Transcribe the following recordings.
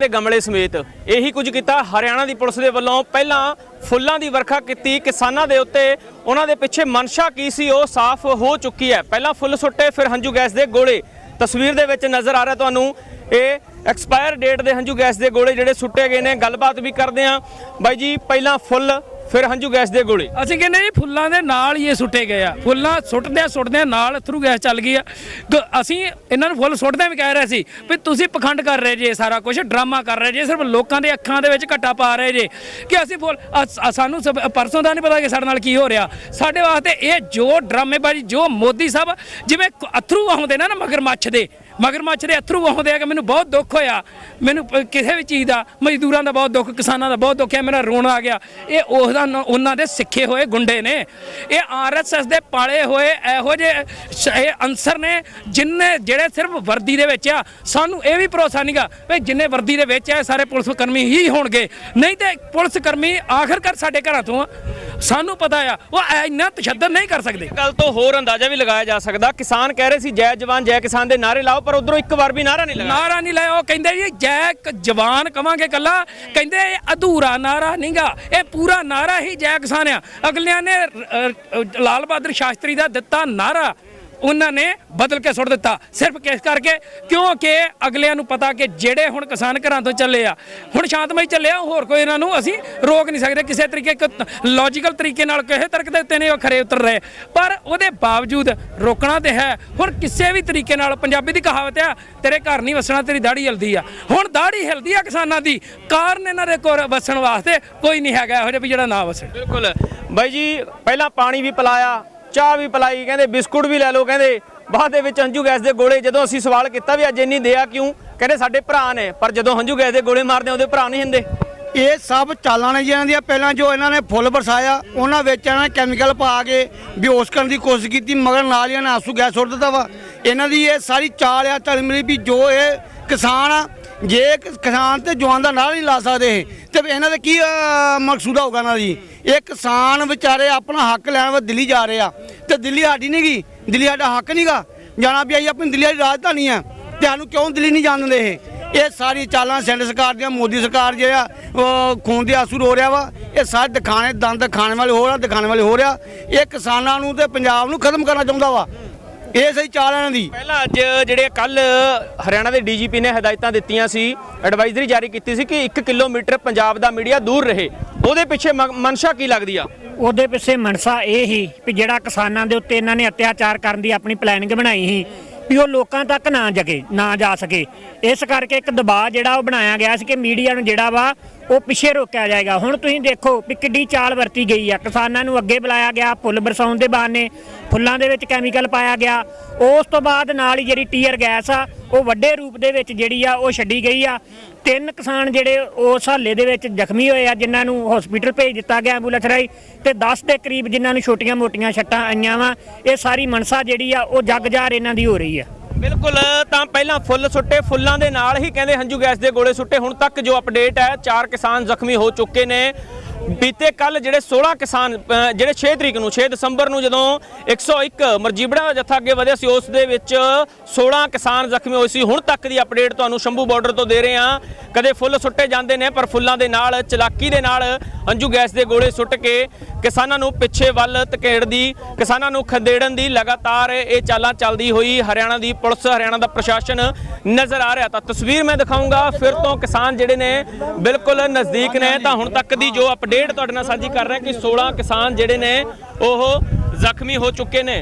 ਦੇ ਗਮਲੇ ਸਮੇਤ ਇਹੀ ਕੁਝ ਕੀਤਾ। ਹਰਿਆਣਾ ਦੀ ਪੁਲਿਸ ਦੇ ਵੱਲੋਂ ਪਹਿਲਾਂ ਫੁੱਲਾਂ ਦੀ ਵਰਖਾ ਕੀਤੀ। ਕਿਸਾਨਾਂ ਦੇ ਉੱਤੇ ਉਹਨਾਂ ਦੇ ਪਿੱਛੇ ਮਨਸ਼ਾ ਕੀ ਸੀ, ਉਹ ਸਾਫ਼ ਹੋ ਚੁੱਕੀ ਹੈ। ਪਹਿਲਾਂ ਫੁੱਲ ਸੁੱਟੇ, ਫਿਰ ਹੰਝੂ ਗੈਸ ਦੇ ਗੋਲੇ। ਤਸਵੀਰ ਦੇ ਵਿੱਚ ਨਜ਼ਰ ਆ ਰਿਹਾ ਤੁਹਾਨੂੰ ਇਹ ਐਕਸਪਾਇਰ ਡੇਟ ਦੇ ਹੰਝੂ ਗੈਸ ਦੇ ਗੋਲੇ ਜਿਹੜੇ ਸੁੱਟੇ ਗਏ ਨੇ। ਗੱਲਬਾਤ ਵੀ ਕਰਦੇ ਆ ਬਾਈ ਜੀ, ਪਹਿਲਾਂ ਫੁੱਲ ਫਿਰ ਹੰਝੂ ਗੈਸ ਦੇ ਗੋਲੇ। ਅਸੀਂ ਕਹਿੰਦੇ ਜੀ ਫੁੱਲਾਂ ਦੇ ਨਾਲ ਹੀ ਇਹ ਸੁੱਟੇ ਗਏ ਆ। ਫੁੱਲਾਂ ਸੁੱਟਦੇ ਸੁੱਟਦੇ ਨਾਲ ਅਥਰੂ ਗੈਸ ਚੱਲ ਗਈ ਆ। ਗ- ਅਸੀਂ ਇਹਨਾਂ ਨੂੰ ਫੁੱਲ ਸੁੱਟਦੇ ਵੀ ਕਹਿ ਰਹੇ ਸੀ ਵੀ ਤੁਸੀਂ ਪਖੰਡ ਕਰ ਰਹੇ ਜੇ ਸਾਰਾ ਕੁਝ ਡਰਾਮਾ ਕਰ ਰਹੇ ਜੇ, ਸਿਰਫ ਲੋਕਾਂ ਦੇ ਅੱਖਾਂ ਦੇ ਵਿੱਚ ਘੱਟਾ ਪਾ ਰਹੇ ਜੇ ਕਿ ਅਸੀਂ ਫੁੱਲ ਅਸ- ਅ- ਸਾਨੂੰ ਸਭ- ਪਰਸੋਂ ਦਾ ਨਹੀਂ ਪਤਾ ਕਿ ਸਾਡੇ ਨਾਲ ਕੀ ਹੋ ਰਿਹਾ। ਸਾਡੇ ਵਾਸਤੇ ਇਹ ਜੋ ਡਰਾਮੇਬਾਜ਼ੀ, ਜੋ ਮੋਦੀ ਸਾਹਿਬ ਜਿਵੇਂ ਕ- ਅਥਰੂ ਆਉਂਦੇ ਨਾ ਨਾ ਮਗਰਮੱਛ ਦੇ ਮਗਰਮੱਛ ਦੇ ਅਥਰੂ ਆਉਂਦੇ ਆ ਕਿ ਮੈਨੂੰ ਬਹੁਤ ਦੁੱਖ ਹੋਇਆ। ਮੈਨੂੰ ਕਿਸੇ ਵੀ ਚੀਜ਼ ਦਾ, ਮਜ਼ਦੂਰਾਂ ਦਾ ਬਹੁਤ ਦੁੱਖ, ਕਿਸਾਨਾਂ ਦਾ ਬਹੁਤ ਦੁੱਖ ਹੈ, ਮੇਰਾ ਰੋਣਾ ਆ ਗਿਆ। ਇਹ ਉਸ ਦਾ ਨ- ਉਹਨਾਂ ਦੇ ਸਿੱਖੇ ਹੋਏ ਗੁੰਡੇ ਨੇ। ਇਹ ਆਰਐਸਐਸ ਦੇ ਪਾਲੇ ਹੋਏ ਇਹੋ ਜਿਹੇ ਇਹ ਅੰਸਰ ਨੇ ਜਿਨਨੇ ਜਿਹੜੇ ਸਿਰਫ ਵਰਦੀ ਦੇ ਵਿੱਚ ਆ। ਸਾਨੂੰ ਇਹ ਵੀ ਭਰੋਸਾ ਨਹੀਂਗਾ ਵੀ ਜਿੰਨੇ ਵਰਦੀ ਦੇ ਵਿੱਚ ਆ, ਇਹ ਸਾਰੇ ਪੁਲਿਸ ਕਰਮੀ ਹੀ ਹੋਣਗੇ। ਨਹੀਂ ਤੇ ਪੁਲਿਸ ਕਰਮੀ ਆਖਰਕਾਰ ਸਾਡੇ ਘਰਾਂ ਤੋਂ ਸਾਨੂੰ ਪਤਾ ਆ, ਉਹ ਇੰਨਾ ਤਸ਼ੱਦਦ ਨਹੀਂ ਕਰ ਸਕਦੇ। ਗੱਲ ਤੋਂ ਹੋਰ ਅੰਦਾਜ਼ਾ ਵੀ ਲਗਾਇਆ ਜਾ ਸਕਦਾ। ਕਿਸਾਨ ਕਹਿ ਰਹੇ ਸੀ, ਜੈ ਜਵਾਨ, ਜੈ ਕਿਸਾਨ ਦੇ ਨਾਰੇ ਲਾਓ ਪਰ ਉਧਰੋਂ ਇੱਕ ਵਾਰ ਵੀ ਨਾਰਾ ਨਹੀਂ ਲਗਾਇਆ। ਨਾਰਾ ਨਹੀਂ ਲਾਇਆ। ਉਹ ਕਹਿੰਦੇ ਜੀ ਜੈ ਕ- ਜਵਾਨ ਕਵਾਂਗੇ ਕੱਲਾ ਕਹਿੰਦੇ ਇਹ ਅਧੂਰਾ ਨਾਰਾ ਨਹੀਂਗਾ। ਇਹ ਪੂਰਾ ਨਾਰਾ ਹੀ ਜੈ ਕਿਸਾਨ ਆ। ਅਗਲਿਆਂ ਨੇ ਅ, ਅ, ਲਾਲ ਬਹਾਦਰ ਸ਼ਾਸਤਰੀ ਦਾ ਦਿੱਤਾ ਨਾਰਾ ਉਹਨਾਂ ਨੇ ਬਦਲ ਕੇ ਸੁੱਟ ਦਿੱਤਾ। ਸਿਰਫ ਕਿਸ ਕਰਕੇ? ਕਿਉਂਕਿ ਅਗਲਿਆਂ ਨੂੰ ਪਤਾ ਕਿ ਜਿਹੜੇ ਹੁਣ ਕਿਸਾਨ ਘਰਾਂ ਤੋਂ ਚੱਲੇ ਆ, ਹੁਣ ਸ਼ਾਂਤਮਈ ਚੱਲੇ ਆ, ਹੋਰ ਕੋਈ ਇਹਨਾਂ ਨੂੰ ਅਸੀਂ ਰੋਕ ਨਹੀਂ ਸਕਦੇ। ਕਿਸੇ ਤਰੀਕੇ ਲੌਜੀਕਲ ਤਰੀਕੇ ਨਾਲ ਕਿਸੇ ਤਰਕ ਦੇ ਉੱਤੇ ਨਹੀਂ ਉਹ ਖਰੇ ਉਤਰ ਰਹੇ। ਪਰ ਉਹਦੇ ਬਾਵਜੂਦ ਰੋਕਣਾ ਤੇ ਹੈ। ਹੁਣ ਕਿਸੇ ਵੀ ਤਰੀਕੇ ਨਾਲ ਪੰਜਾਬੀ ਦੀ ਕਹਾਵਤ ਆ, ਤੇਰੇ ਘਰ ਨਹੀਂ ਵਸਣਾ, ਤੇਰੀ ਦਾੜੀ ਹਿਲਦੀ ਆ। ਹੁਣ ਦਾੜੀ ਹਿਲਦੀ ਆ ਕਿਸਾਨਾਂ ਦੀ, ਕਾਰਨ ਇਹਨਾਂ ਦੇ ਕੋਲ ਵਸਣ ਵਾਸਤੇ ਕੋਈ ਨਹੀਂ ਹੈਗਾ, ਇਹੋ ਜਿਹਾ ਵੀ ਜਿਹੜਾ ਨਾ ਵਸੇ। ਬਿਲਕੁਲ। ਬਾਈ ਜੀ, ਪਹਿਲਾਂ ਪਾਣੀ ਵੀ ਪਿਲਾਇਆ ਚਾਹ ਵੀ ਪਿਲਾਈ, ਕਹਿੰਦੇ ਬਿਸਕੁਟ ਵੀ ਲੈ ਲਓ, ਕਹਿੰਦੇ ਬਾਅਦ ਦੇ ਵਿੱਚ ਹੰਝੂ ਗੈਸ ਦੇ ਗੋਲੇ, ਜਦੋਂ ਅਸੀਂ ਸਵਾਲ ਕੀਤਾ ਵੀ ਅੱਜ ਇੰਨੀ ਦਿਆ ਕਿਉਂ? ਕਹਿੰਦੇ ਸਾਡੇ ਭਰਾ ਨੇ, ਪਰ ਜਦੋਂ ਹੰਝੂ ਗੈਸ ਦੇ ਗੋਲੇ ਮਾਰਦੇ ਉਹਦੇ ਭਰਾ ਨਹੀਂ ਹੁੰਦੇ। ਇਹ ਸਭ ਚਾਲਾਂ ਨੇ ਜੀ ਇਹਨਾਂ ਦੀਆਂ, ਪਹਿਲਾਂ ਜੋ ਇਹਨਾਂ ਨੇ ਫੁੱਲ ਵਰਸਾਇਆ, ਉਹਨਾਂ ਵਿੱਚ ਇਹਨਾਂ ਨੇ ਕੈਮੀਕਲ ਪਾ ਕੇ ਬੇਹੋਸ਼ ਕਰਨ ਦੀ ਕੋਸ਼ਿਸ਼ ਕੀਤੀ, ਮਗਰ ਨਾਲ ਹੀ ਇਹਨਾਂ ਆਸੂ ਗੈਸ ਸੁੱਟ ਦਿੱਤਾ ਵਾ। ਇਹਨਾਂ ਦੀ ਇਹ ਸਾਰੀ ਚਾਲ ਆ ਤਲ ਮਿਲੀ ਵੀ ਜੋ ਇਹ ਕਿਸਾਨ ਆ, ਜੇ ਕਿਸਾਨ ਤੇ ਜਵਾਨ ਦਾ ਨਾਲ ਨਹੀਂ ਲਾ ਸਕਦੇ ਇਹ, ਤੇ ਇਹਨਾਂ ਦਾ ਕੀ ਮਕਸੂਦਾ ਮਕਸੂਦ ਹੋਊਗਾ ਇਹਨਾਂ ਦੀ? ਇਹ ਕਿਸਾਨ ਵਿਚਾਰੇ ਆਪਣਾ ਹੱਕ ਲੈਣ ਵਾ ਦਿੱਲੀ ਜਾ ਰਹੇ ਆ। ਤੇ ਦਿੱਲੀ ਸਾਡੀ ਨਹੀਂ ਗੀ। ਦਿੱਲੀ ਸਾਡਾ ਹੱਕ ਨਹੀਂਗਾ ਜਾਣਾ ਵੀ ਆਈ ਆਪਣੀ ਦਿੱਲੀ ਦੀ ਰਾਜਧਾਨੀ ਆ। ਤੇ ਸਾਨੂੰ ਕਿਉਂ ਦਿੱਲੀ ਨਹੀਂ ਜਾਣ ਦਿੰਦੇ ਇਹ? ਇਹ ਸਾਰੀ ਚਾਲਾਂ ਸੈਂਟਰ ਸਰਕਾਰ ਦੀਆਂ, ਮੋਦੀ ਸਰਕਾਰ ਜਿਹੜਾ ਖੂਨ ਦੇ ਆਸੂ ਰੋ ਰਿਹਾ ਵਾ। ਇਹ ਸਾਰੇ ਦਿਖਾਣੇ, ਦੰਦ ਖਾਣੇ ਵਾਲੇ ਹੋ ਰਿਹਾ, ਦਿਖਾਣੇ ਵਾਲੇ ਹੋ ਰਿਹਾ। ਇਹ ਕਿਸਾਨਾਂ ਨੂੰ ਤੇ ਪੰਜਾਬ ਨੂੰ ਖਤਮ ਕਰਨਾ ਚਾਹੁੰਦਾ ਵਾ। ਇਹ ਸਹੀ ਚਾਲ ਇਹਨਾਂ ਦੀ। ਪਹਿਲਾਂ ਅੱਜ ਜਿਹੜੇ ਕੱਲ ਹਰਿਆਣਾ ਦੇ ਡੀਜੀਪੀ ਨੇ ਹਦਾਇਤਾਂ ਦਿੱਤੀਆਂ ਸੀ, ਐਡਵਾਈਜ਼ਰੀ ਜਾਰੀ ਕੀਤੀ ਸੀ ਕਿ 1 ਕਿਲੋਮੀਟਰ ਪੰਜਾਬ ਦਾ ਮੀਡੀਆ ਦੂਰ ਰਹੇ। ਉਹਦੇ ਪਿੱਛੇ ਮ- ਮਨਸ਼ਾ ਕੀ ਲੱਗਦੀ ਆ? ਉਹਦੇ ਪਿੱਛੇ ਮਨਸਾ ਇਹ ਹੀ ਵੀ ਜਿਹੜਾ ਕਿਸਾਨਾਂ ਦੇ ਉੱਤੇ ਇਹਨਾਂ ਨੇ ਅਤਿਆਚਾਰ ਕਰਨ ਦੀ ਆਪਣੀ ਪਲੈਨਿੰਗ ਬਣਾਈ ਸੀ ਵੀ ਉਹ ਲੋਕਾਂ ਤੱਕ ਨਾ ਜਗੇ, ਨਾ ਜਾ ਸਕੇ। ਇਸ ਕਰਕੇ ਇੱਕ ਦਬਾਅ ਜਿਹੜਾ ਉਹ ਬਣਾਇਆ ਗਿਆ ਸੀ ਕਿ ਮੀਡੀਆ ਨੂੰ ਜਿਹੜਾ ਵਾ ਉਹ ਪਿੱਛੇ ਰੋਕਿਆ ਜਾਏਗਾ। ਹੁਣ ਤੁਸੀਂ ਦੇਖੋ ਵੀ ਕਿੱਡੀ ਚਾਲ ਵਰਤੀ ਗਈ ਆ। ਕਿਸਾਨਾਂ ਨੂੰ ਅੱਗੇ ਬੁਲਾਇਆ ਗਿਆ ਫੁੱਲ ਬਰਸਾਉਣ ਦੇ ਬਹਾਨੇ। ਫੁੱਲਾਂ ਦੇ ਵਿੱਚ ਕੈਮੀਕਲ ਪਾਇਆ ਗਿਆ। ਉਸ ਤੋਂ ਬਾਅਦ ਨਾਲ ਹੀ ਜਿਹੜੀ ਟੀਅਰ ਗੈਸ ਆ, ਉਹ ਵੱਡੇ ਰੂਪ ਦੇ ਵਿੱਚ ਜਿਹੜੀ ਆ, ਉਹ ਛੱਡੀ ਗਈ ਆ। ਤਿੰਨ ਕਿਸਾਨ ਜਿਹੜੇ ਉਸ ਹਾਲੇ ਦੇ ਵਿੱਚ ਜ਼ਖਮੀ ਹੋਏ ਆ, ਜਿਨ੍ਹਾਂ ਨੂੰ ਹਸਪੀਟਲ ਭੇਜ ਦਿੱਤਾ ਗਿਆ ਐਂਬੂਲੈਂਸ ਰਾਹੀਂ ਤੇ 10 ਦੇ ਕਰੀਬ ਜਿਨ੍ਹਾਂ ਨੂੰ ਛੋਟੀਆਂ-ਮੋਟੀਆਂ ਛੱਟਾਂ ਆਈਆਂ ਵਾ, ਇਹ ਸਾਰੀ ਮਨਸਾ ਜਿਹੜੀ ਆ, ਉਹ ਜੱਗ ਜਾਰ ਇਹਨਾਂ ਦੀ ਹੋ ਰਹੀ ਆ। ਬਿਲਕੁਲ, ਤਾਂ ਪਹਿਲਾਂ ਫੁੱਲ ਸੁੱਟੇ, ਫੁੱਲਾਂ ਦੇ ਨਾਲ ਹੀ ਕਹਿੰਦੇ ਹੰਝੂ ਗੈਸ ਦੇ ਗੋਲੇ ਸੁੱਟੇ। ਹੁਣ ਤੱਕ ਜੋ ਅਪਡੇਟ ਹੈ, ਚਾਰ ਕਿਸਾਨ ਜ਼ਖਮੀ ਹੋ ਚੁੱਕੇ ਨੇ। ਬੀਤੇ ਕੱਲ ਜਿਹੜੇ 16 ਕਿਸਾਨ ਜਿਹੜੇ 6 ਤਰੀਕ ਨੂੰ 6 ਦਸੰਬਰ ਨੂੰ ਜਦੋਂ 101 ਮਰਜੀਬੜਾ ਜੱਥਾ ਅੱਗੇ ਵਧਿਆ ਸੀ, ਉਸ ਦੇ ਵਿੱਚ 16 ਕਿਸਾਨ ਜ਼ਖਮੀ ਹੋਏ ਸੀ। ਹੁਣ ਤੱਕ ਦੀ ਅਪਡੇਟ ਤੁਹਾਨੂੰ ਸ਼ੰਭੂ ਬਾਰਡਰ ਤੋਂ ਦੇ ਰਹੇ ਹਾਂ। ਕਦੇ ਫੁੱਲ ਸੁੱਟੇ ਜਾਂਦੇ ਨੇ, ਪਰ ਫੁੱਲਾਂ ਦੇ ਨਾਲ, ਚਲਾਕੀ ਦੇ ਨਾਲ ਅੰਜੂ ਗੈਸ ਦੇ ਗੋਲੇ ਸੁੱਟ ਕੇ ਕਿਸਾਨਾਂ ਨੂੰ ਪਿੱਛੇ ਵੱਲ ਧਕੇੜਦੀ ਕਿਸਾਨਾਂ ਨੂੰ ਖਦੇੜਨ ਦੀ ਲਗਾਤਾਰ ਇਹ ਚਾਲਾਂ ਚੱਲਦੀ ਹੋਈ ਹਰਿਆਣਾ ਦੀ ਪੁਲਿਸ, ਹਰਿਆਣਾ ਦਾ ਪ੍ਰਸ਼ਾਸਨ ਨਜ਼ਰ ਆ ਰਿਹਾ। ਤਾਂ ਤਸਵੀਰ ਮੈਂ ਦਿਖਾਉਂਗਾ ਫਿਰ ਤੋਂ ਕਿਸਾਨ ਜਿਹੜੇ ਨੇ ਬਿਲਕੁਲ ਨਜ਼ਦੀਕ ਨੇ, ਤਾਂ ਹੁਣ ਤੱਕ ਦੀ ਜੋ ਅਪਡੇਟ ਅਪਡੇਟ ਤੁਹਾਡੇ ਨਾਲ ਸਾਂਝੀ ਕਰ ਰਿਹਾ ਕਿ 16 ਕਿਸਾਨ ਜਿਹੜੇ ਨੇ ਉਹ ਜ਼ਖਮੀ ਹੋ ਚੁੱਕੇ ਨੇ।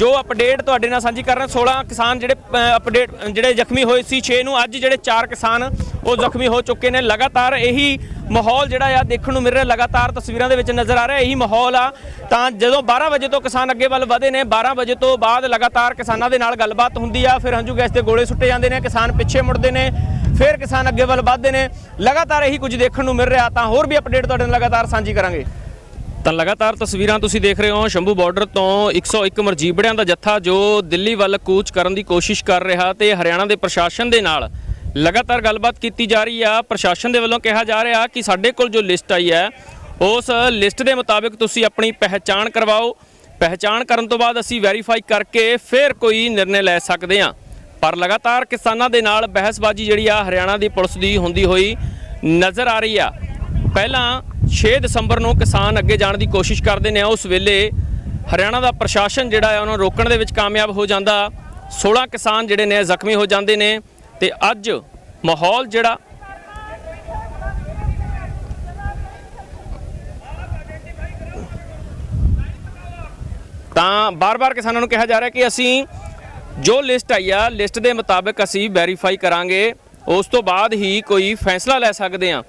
ਜੋ ਅਪਡੇਟ ਤੁਹਾਡੇ ਨਾਲ ਸਾਂਝੀ ਕਰ ਰਿਹਾ ਹਾਂ, 16 ਕਿਸਾਨ ਜਿਹੜੇ ਅਪਡੇਟ ਜਿਹੜੇ ਜ਼ਖਮੀ ਹੋਏ ਸੀ 6 ਨੂੰ ਅੱਜ ਜਿਹੜੇ 4 ਕਿਸਾਨ ਉਹ ਜ਼ਖਮੀ ਹੋ ਚੁੱਕੇ ਨੇ। ਲਗਾਤਾਰ ਇਹੀ ਮਾਹੌਲ ਜਿਹੜਾ ਆ ਦੇਖਣ ਨੂੰ ਮਿਲ ਰਿਹਾ ਲਗਾਤਾਰ ਤਸਵੀਰਾਂ ਦੇ ਵਿੱਚ ਨਜ਼ਰ ਆ ਰਿਹਾ ਇਹੀ ਮਾਹੌਲ ਆ। ਤਾਂ ਜਦੋਂ 12 ਵਜੇ ਤੋਂ ਕਿਸਾਨ ਅੱਗੇ ਵੱਲ ਵਧੇ ਨੇ 12 ਵਜੇ ਤੋਂ ਬਾਅਦ ਲਗਾਤਾਰ ਕਿਸਾਨਾਂ ਦੇ ਨਾਲ ਗੱਲਬਾਤ ਹੁੰਦੀ ਆ ਫਿਰ ਹੰਝੂ ਗੈਸ ਦੇ ਗੋਲੇ ਸੁੱਟੇ ਜਾਂਦੇ ਨੇ ਕਿਸਾਨ ਪਿੱਛੇ ਮੁੜਦੇ ਨੇ। ਫਿਰ ਕਿਸਾਨ ਅੱਗੇ ਵੱਲ ਵਧਦੇ ਨੇ। ਲਗਾਤਾਰ ਇਹੀ ਕੁਝ ਦੇਖਣ ਨੂੰ ਮਿਲ ਰਿਹਾ, ਤਾਂ ਹੋਰ ਵੀ ਅਪਡੇਟ ਤੁਹਾਡੇ ਨਾਲ ਲਗਾਤਾਰ ਸਾਂਝੀ ਕਰਾਂਗੇ। ਤਾਂ ਲਗਾਤਾਰ ਤਸਵੀਰਾਂ ਤੁਸੀਂ ਦੇਖ ਰਹੇ ਹੋ, ਸ਼ੰਭੂ ਬਾਰਡਰ ਤੋਂ 101 ਮਰਜੀਬੜਿਆਂ ਦਾ ਜੱਥਾ ਜੋ ਦਿੱਲੀ ਵੱਲ ਕੂਚ ਕਰਨ ਦੀ ਕੋਸ਼ਿਸ਼ ਕਰ ਰਿਹਾ ਤੇ ਹਰਿਆਣਾ ਦੇ ਪ੍ਰਸ਼ਾਸਨ ਦੇ ਨਾਲ ਲਗਾਤਾਰ ਗੱਲਬਾਤ ਕੀਤੀ ਜਾ ਰਹੀ ਆ। ਪ੍ਰਸ਼ਾਸਨ ਦੇ ਵੱਲੋਂ ਕਿਹਾ ਜਾ ਰਿਹਾ ਕਿ ਸਾਡੇ ਕੋਲ ਜੋ ਲਿਸਟ ਆਈ ਹੈ, ਉਸ ਲਿਸਟ ਦੇ ਮੁਤਾਬਿਕ ਤੁਸੀਂ ਆਪਣੀ ਪਹਿਚਾਣ ਕਰਵਾਓ। ਪਹਿਚਾਣ ਕਰਨ ਤੋਂ ਬਾਅਦ ਅਸੀਂ ਵੈਰੀਫਾਈ ਕਰਕੇ ਫਿਰ ਕੋਈ ਨਿਰਣੇ ਲੈ ਸਕਦੇ ਹਾਂ। ਪਰ ਲਗਾਤਾਰ ਕਿਸਾਨਾਂ ਦੇ ਨਾਲ ਬਹਿਸਬਾਜ਼ੀ ਜਿਹੜੀ ਆ ਹਰਿਆਣਾ ਦੀ ਪੁਲਿਸ ਦੀ ਹੁੰਦੀ ਹੋਈ ਨਜ਼ਰ ਆ ਰਹੀ ਆ। ਪਹਿਲਾਂ 6 ਦਸੰਬਰ ਨੂੰ ਕਿਸਾਨ ਅੱਗੇ ਜਾਣ ਦੀ ਕੋਸ਼ਿਸ਼ ਕਰਦੇ ਨੇ। ਉਸ ਵੇਲੇ ਹਰਿਆਣਾ ਦਾ ਪ੍ਰਸ਼ਾਸਨ ਜਿਹੜਾ ਹੈ ਉਹਨਾਂ ਨੂੰ ਰੋਕਣ ਦੇ ਵਿੱਚ ਕਾਮਯਾਬ ਹੋ ਜਾਂਦਾ। 16 ਕਿਸਾਨ ਜਿਹੜੇ ਨੇ, ਜ਼ਖਮੀ ਹੋ ਜਾਂਦੇ ਨੇ ਤੇ ਅੱਜ ਮਾਹੌਲ ਜਿਹੜਾ ਤਾਂ ਬਾਰ-ਬਾਰ ਕਿਸਾਨਾਂ ਨੂੰ ਕਿਹਾ ਜਾ ਰਿਹਾ ਕਿ ਅਸੀਂ ਜੋ ਲਿਸਟ ਆਈ ਆ, ਲਿਸਟ ਦੇ ਮੁਤਾਬਕ ਅਸੀਂ ਵੈਰੀਫਾਈ ਕਰਾਂਗੇ, ਉਸ ਤੋਂ ਬਾਅਦ ਹੀ ਕੋਈ ਫੈਸਲਾ ਲੈ ਸਕਦੇ ਆ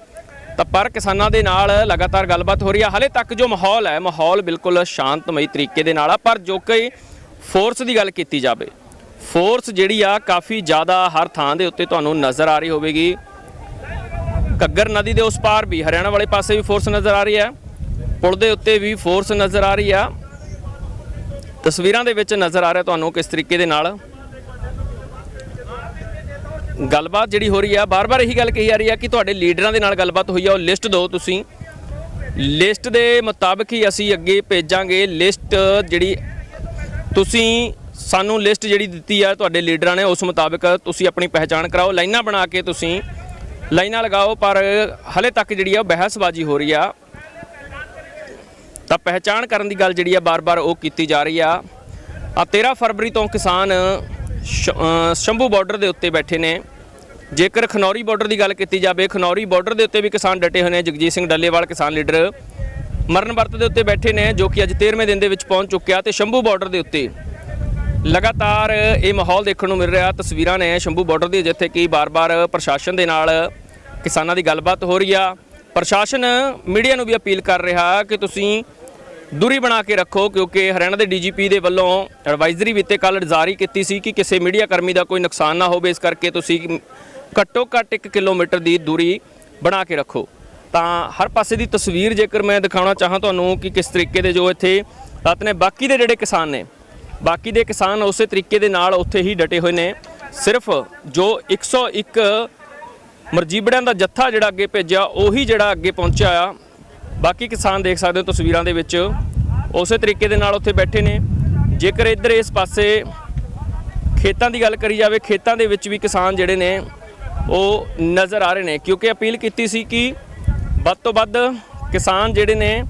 ਤਾਂ ਪਰ ਕਿਸਾਨਾਂ ਦੇ ਨਾਲ ਲਗਾਤਾਰ ਗੱਲਬਾਤ ਹੋ ਰਹੀ ਆ। ਹਲੇ ਤੱਕ ਜੋ ਮਾਹੌਲ ਹੈ, ਮਾਹੌਲ ਬਿਲਕੁਲ ਸ਼ਾਂਤਮਈ ਤਰੀਕੇ ਦੇ ਨਾਲ ਆ, ਪਰ ਜੋ ਕਿ ਫੋਰਸ ਦੀ ਗੱਲ ਕੀਤੀ ਜਾਵੇ ਫੋਰਸ ਜਿਹੜੀ ਆ ਕਾਫੀ ਜ਼ਿਆਦਾ ਹਰ ਥਾਂ ਦੇ ਉੱਤੇ ਤੁਹਾਨੂੰ ਨਜ਼ਰ ਆ ਰਹੀ ਹੋਵੇਗੀ। ਘੱਗਰ ਨਦੀ ਦੇ ਉਸ ਪਾਰ ਵੀ, ਹਰਿਆਣਾ ਵਾਲੇ ਪਾਸੇ ਵੀ ਫੋਰਸ ਨਜ਼ਰ ਆ ਰਹੀ ਹੈ। ਪੁਲ ਦੇ ਉੱਤੇ ਵੀ ਫੋਰਸ ਨਜ਼ਰ ਆ ਰਹੀ ਆ। ਤਸਵੀਰਾਂ ਦੇ ਵਿੱਚ ਨਜ਼ਰ ਆ ਰਿਹਾ ਤੁਹਾਨੂੰ ਕਿਸ ਤਰੀਕੇ ਦੇ ਨਾਲ ਗੱਲਬਾਤ ਜਿਹੜੀ ਹੋ ਰਹੀ ਆ। ਬਾਰ-ਬਾਰ ਇਹੀ ਗੱਲ ਕਹੀ ਜਾ ਰਹੀ ਆ ਕਿ ਤੁਹਾਡੇ ਲੀਡਰਾਂ ਦੇ ਨਾਲ ਗੱਲਬਾਤ ਹੋਈ ਆ। ਉਹ ਲਿਸਟ ਦਿਓ ਤੁਸੀਂ। ਲਿਸਟ ਦੇ ਮੁਤਾਬਕ ਹੀ ਅਸੀਂ ਅੱਗੇ ਭੇਜਾਂਗੇ। ਲਿਸਟ ਜਿਹੜੀ ਤੁਸੀਂ, ਸਾਨੂੰ ਲਿਸਟ ਜਿਹੜੀ ਦਿੱਤੀ ਆ ਤੁਹਾਡੇ ਲੀਡਰਾਂ ਨੇ, ਉਸ ਮੁਤਾਬਕ ਤੁਸੀਂ ਆਪਣੀ ਪਹਿਚਾਣ ਕਰਾਓ। ਲਾਈਨਾਂ ਬਣਾ ਕੇ ਤੁਸੀਂ ਲਾਈਨਾਂ ਲਗਾਓ, ਪਰ ਹਲੇ ਤੱਕ ਜਿਹੜੀ ਆ ਉਹ ਬਹਿਸਬਾਜ਼ੀ ਹੋ ਰਹੀ ਆ। ਤਾਂ ਪਹਿਚਾਣ ਕਰਨ ਦੀ ਗੱਲ ਜਿਹੜੀ ਆ ਬਾਰ-ਬਾਰ ਉਹ ਕੀਤੀ ਜਾ ਰਹੀ ਆ। ਆ 13 ਫਰਵਰੀ ਤੋਂ ਕਿਸਾਨ ਸ਼ੰਭੂ ਬਾਰਡਰ ਦੇ ਉੱਤੇ ਬੈਠੇ ਨੇ। ਜੇਕਰ ਖਨੌਰੀ ਬਾਰਡਰ ਦੀ ਗੱਲ ਕੀਤੀ ਜਾਵੇ, ਖਨੌਰੀ ਬਾਰਡਰ ਦੇ ਉੱਤੇ ਵੀ ਕਿਸਾਨ ਡਟੇ ਹੋਏ ਨੇ। ਜਗਜੀਤ ਸਿੰਘ ਡੱਲੇਵਾਲ, ਕਿਸਾਨ ਲੀਡਰ ਮਰਨ ਵਰਤ ਦੇ ਉੱਤੇ ਬੈਠੇ ਨੇ, ਜੋ ਕਿ ਅੱਜ 13ਵੇਂ ਦਿਨ ਦੇ ਵਿੱਚ ਪਹੁੰਚ ਚੁੱਕਿਆ ਤੇ ਸ਼ੰਭੂ ਬਾਰਡਰ ਦੇ ਉੱਤੇ ਲਗਾਤਾਰ ਇਹ ਮਾਹੌਲ ਦੇਖਣ ਨੂੰ ਮਿਲ ਰਿਹਾ। ਤਸਵੀਰਾਂ ਨੇ ਸ਼ੰਭੂ ਬਾਰਡਰ ਦੀ ਜਿੱਥੇ ਕਿ ਬਾਰ-ਬਾਰ ਪ੍ਰਸ਼ਾਸਨ ਦੇ ਨਾਲ ਕਿਸਾਨਾਂ ਦੀ ਗੱਲਬਾਤ ਹੋ ਰਹੀ ਆ। ਪ੍ਰਸ਼ਾਸਨ ਮੀਡੀਆ ਨੂੰ ਵੀ ਅਪੀਲ ਕਰ ਰਿਹਾ ਕਿ ਤੁਸੀਂ ਦੂਰੀ ਬਣਾ ਕੇ ਰੱਖੋ, ਕਿਉਂਕਿ ਹਰਿਆਣਾ ਦੇ ਡੀਜੀਪੀ ਦੇ ਵੱਲੋਂ ਐਡਵਾਈਜ਼ਰੀ ਵੀ ਤੇ ਕੱਲ ਜਾਰੀ ਕੀਤੀ ਸੀ ਕਿ ਕਿਸੇ ਮੀਡੀਆ ਕਰਮੀ ਦਾ ਕੋਈ ਨੁਕਸਾਨ ਨਾ ਹੋਵੇ, ਇਸ ਕਰਕੇ ਤੁਸੀਂ ਘੱਟੋ ਘੱਟ 1 ਕਿਲੋਮੀਟਰ ਦੀ ਦੂਰੀ ਬਣਾ ਕੇ ਰੱਖੋ। ਤਾਂ ਹਰ ਪਾਸੇ ਦੀ ਤਸਵੀਰ ਜੇਕਰ ਮੈਂ ਦਿਖਾਉਣਾ ਚਾਹਾਂ ਤੁਹਾਨੂੰ ਕਿ ਕਿਸ ਤਰੀਕੇ ਦੇ ਜੋ ਇੱਥੇ ਰਾਤ ਨੇ, ਬਾਕੀ ਦੇ ਜਿਹੜੇ ਕਿਸਾਨ ਨੇ, ਬਾਕੀ ਦੇ ਕਿਸਾਨ ਉਸੇ ਤਰੀਕੇ ਦੇ ਨਾਲ ਉੱਥੇ ਹੀ ਡਟੇ ਹੋਏ ਨੇ। ਸਿਰਫ ਜੋ 101 ਮਰਜੀਬੜਿਆਂ ਦਾ ਜੱਥਾ ਜਿਹੜਾ ਅੱਗੇ ਭੇਜਿਆ, ਉਹੀ ਜਿਹੜਾ ਅੱਗੇ ਪਹੁੰਚਿਆ ਆ। ਬਾਕੀ ਕਿਸਾਨ ਦੇਖ ਸਕਦੇ ਹੋ ਤਸਵੀਰਾਂ ਦੇ ਵਿੱਚ। ਉਸੇ ਤਰੀਕੇ ਦੇ ਨਾਲ ਉੱਥੇ ਬੈਠੇ ਨੇ। ਜੇਕਰ ਇੱਧਰ ਇਸ ਪਾਸੇ ਖੇਤਾਂ ਦੀ ਗੱਲ ਕਰੀ ਜਾਵੇ, ਖੇਤਾਂ ਦੇ ਵਿੱਚ ਵੀ ਕਿਸਾਨ ਜਿਹੜੇ ਨੇ, ਉਹ ਨਜ਼ਰ ਆ ਰਹੇ ਨੇ। ਕਿਉਂਕਿ ਅਪੀਲ ਕੀਤੀ ਸੀ ਕਿ ਵੱਧ ਤੋਂ ਵੱਧ ਕਿਸਾਨ ਜਿਹੜੇ ਨੇ,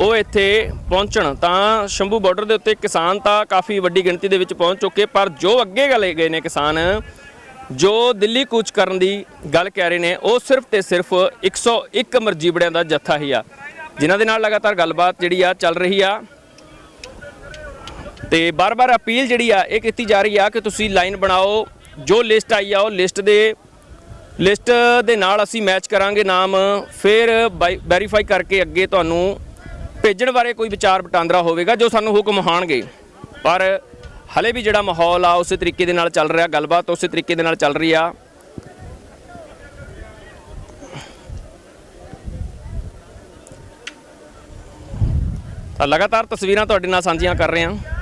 ਉਹ ਇੱਥੇ ਪਹੁੰਚਣ। ਤਾਂ ਸ਼ੰਭੂ ਬਾਰਡਰ ਦੇ ਉੱਤੇ ਕਿਸਾਨ ਤਾਂ ਕਾਫੀ ਵੱਡੀ ਗਿਣਤੀ ਦੇ ਵਿੱਚ ਪਹੁੰਚ ਚੁੱਕੇ, ਪਰ ਜੋ ਅੱਗੇ ਗਲੇ ਗਏ ਨੇ ਕਿਸਾਨ ਜੋ ਦਿੱਲੀ ਕੂਚ ਕਰਨ ਦੀ ਗੱਲ ਕਹਿ ਰਹੇ ਨੇ, ਉਹ ਸਿਰਫ ਤੇ ਸਿਰਫ 101 ਮਰਜੀਬੜਿਆਂ ਦਾ ਜੱਥਾ ਹੀ ਆ। ਜਿਨ੍ਹਾਂ ਦੇ ਨਾਲ ਲਗਾਤਾਰ ਗੱਲਬਾਤ ਜਿਹੜੀ ਆ ਚੱਲ ਰਹੀ ਆ। ਤੇ ਬਾਰ-ਬਾਰ ਅਪੀਲ ਜਿਹੜੀ ਆ, ਇਹ ਕੀਤੀ ਜਾ ਰਹੀ ਆ ਕਿ ਤੁਸੀਂ ਲਾਈਨ ਬਣਾਓ। ਜੋ ਲਿਸਟ ਆਈ ਆ, ਉਹ ਲਿਸਟ ਦੇ ਲਿਸਟ ਦੇ ਨਾਲ ਅਸੀਂ ਮੈਚ ਕਰਾਂਗੇ ਨਾਮ। ਫਿਰ ਵੈਰੀਫਾਈ ਕਰਕੇ ਅੱਗੇ ਤੁਹਾਨੂੰ ਭੇਜਣ ਬਾਰੇ ਕੋਈ ਵਿਚਾਰ ਵਟਾਂਦਰਾ ਹੋਵੇਗਾ, ਜੋ ਸਾਨੂੰ ਹੁਕਮ ਹਾਣਗੇ। ਪਰ ਹਲੇ ਵੀ ਜਿਹੜਾ ਮਾਹੌਲ ਆ, ਉਸੇ ਤਰੀਕੇ ਦੇ ਨਾਲ ਚੱਲ ਰਿਹਾ, ਗੱਲਬਾਤ ਉਸੇ ਤਰੀਕੇ ਦੇ ਨਾਲ ਚੱਲ ਰਹੀ ਆ। ਤਾਂ ਲਗਾਤਾਰ ਤਸਵੀਰਾਂ ਤੁਹਾਡੇ ਨਾਲ ਸਾਂਝੀਆਂ ਕਰ ਰਹੇ ਹਾਂ।